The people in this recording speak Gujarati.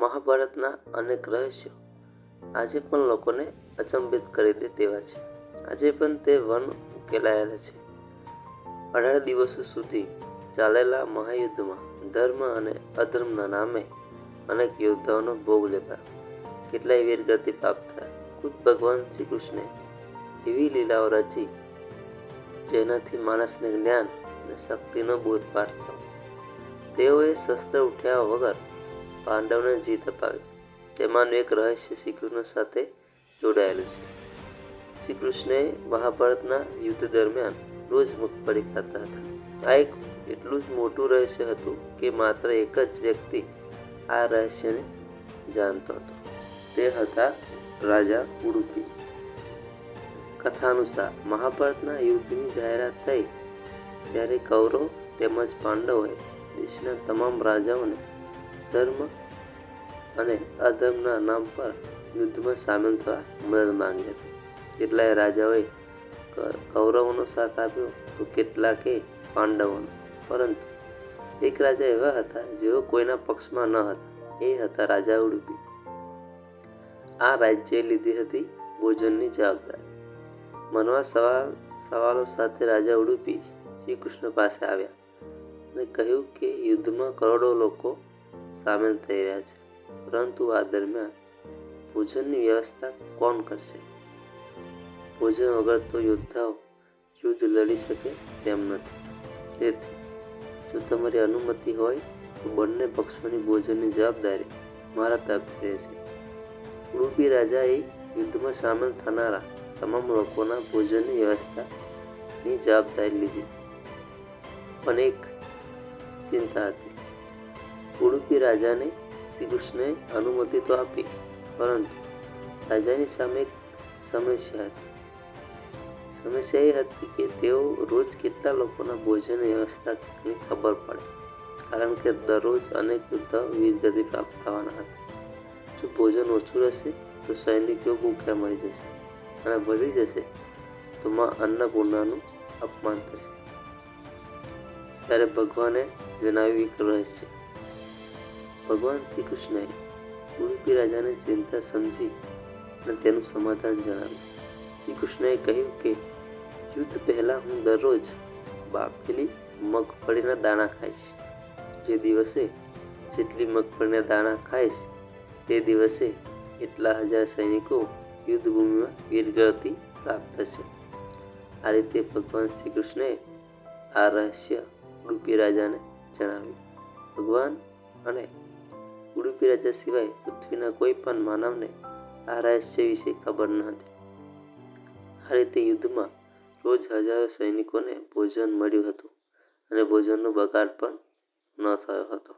મહાભારતના અનેક રહસ્યો આજે પણ લોકોને અચંબિત કરી દે તેવા છે. આજે પણ તે વન ઉકેલાયેલા છે. અઢાર દિવસો સુધી ચાલેલા મહાયુદ્ધમાં ધર્મ અને અધર્મના નામે અનેક યોદ્ધાઓનો ભોગ લેવાયો કેટલાય વીરગતિ થયા. ખુદ ભગવાન શ્રી કૃષ્ણે એવી લીલાઓ રચી જેનાથી માણસને જ્ઞાન અને શક્તિનો બોધપાઠ થયો. તેઓએ શસ્ત્ર ઉઠ્યા વગર પાંડવને જીત અપાવી. તેમાંનું એક રહસ્ય શ્રીકૃષ્ણ સાથે જોડાયેલું છે. શ્રીકૃષ્ણે મહાભારતના યુદ્ધ દરમિયાન રોજ મગફળી ખાતા હતા. આ એક એટલું જ મોટું રહસ્ય હતું કે માત્ર એક જ વ્યક્તિ આ રહસ્યને જાણતો હતો. તે હતા રાજા ઉડુપી. કથા અનુસાર મહાભારતના યુદ્ધની જાહેરાત થઈ ત્યારે કૌરવ તેમજ પાંડવોએ દેશના તમામ રાજાઓને ધર્મ અને અધર્મના નામ પર યુદ્ધમાં સામેલ થવા મદદ માંગી હતી કેટલાય રાજાઓએ કૌરવોનો સાથ આપ્યો તો કેટલાકે પાંડવોનો. પરંતુ એક રાજા એવા હતા જેઓ કોઈના પક્ષમાં ન હતા. એ હતા રાજા ઉડુપી આ રાજ્યે લીધી હતી ભોજનની જવાબદારી. મનવા સવાલ, સવાલો સાથે રાજા ઉડુપી શ્રી કૃષ્ણ પાસે આવ્યા અને કહ્યું કે યુદ્ધમાં કરોડો લોકો સામેલ થઈ રહ્યા છે. પરંતુ આ દરમિયાન ભોજનની વ્યવસ્થા કોણ કરશે? ભોજન વગર તો યોદ્ધાઓ યુદ્ધ લડી શકે તેમ નથી. તેથી, જો તમારી અનુમતિ હોય, તો બંને પક્ષોની ભોજનની જવાબદારી મારા તરફથી રહેશે. ઉડુપી રાજાએ યુદ્ધમાં સામેલ થનારા તમામ લોકોના ભોજનની વ્યવસ્થાની જવાબદારી લીધી. એક ચિંતા હતી. ઉડુપી રાજાને શ્રી કૃષ્ણએ અનુમતિ તો આપી, પરંતુ રાજાની સામે સમસ્યા હતી. સમસ્યા એ હતી કે તેઓ રોજ કેટલા લોકોના ભોજન વ્યવસ્થાની ખબર પડે, કારણ કે દરરોજ અનેક યુદ્ધ વીરગતિ પ્રાપ્ત થવાના હતા. જો ભોજન ઓછું રહેશે, તો સૈનિકો ભૂખ્યા મરી જશે અને વધી જશે, તો માં અન્નપૂર્ણાનું અપમાન થશે. ત્યારે ભગવાને જણાવ્યું એક રહસ્ય ભગવાન શ્રી કૃષ્ણએ ઉડુપી રાજાની ચિંતા સમજી અને તેનું સમાધાન જણાવ્યું. શ્રી કૃષ્ણએ કહ્યું કે, યુદ્ધ પહેલાં હું દરરોજ બાફેલી મગફળીના દાણા ખાઈશ. જે દિવસે જેટલી મગફળીના દાણા ખાઈશ, તે દિવસે એટલા હજાર સૈનિકો યુદ્ધભૂમિમાં વીરગતિ પ્રાપ્ત થશે. આ રીતે ભગવાન શ્રી કૃષ્ણએ આ રહસ્ય રૂપી રાજાને જણાવ્યું. ભગવાન અને ઉડુપી રાજા સિવાય પૃથ્વીના કોઈ પણ માનવને આ રહસ્ય વિશે ખબર ન હતી. આ રીતે યુદ્ધમાં રોજ હજારો સૈનિકોને ભોજન મળ્યું હતું અને ભોજનનો બગાડ પણ ન થયો હતો.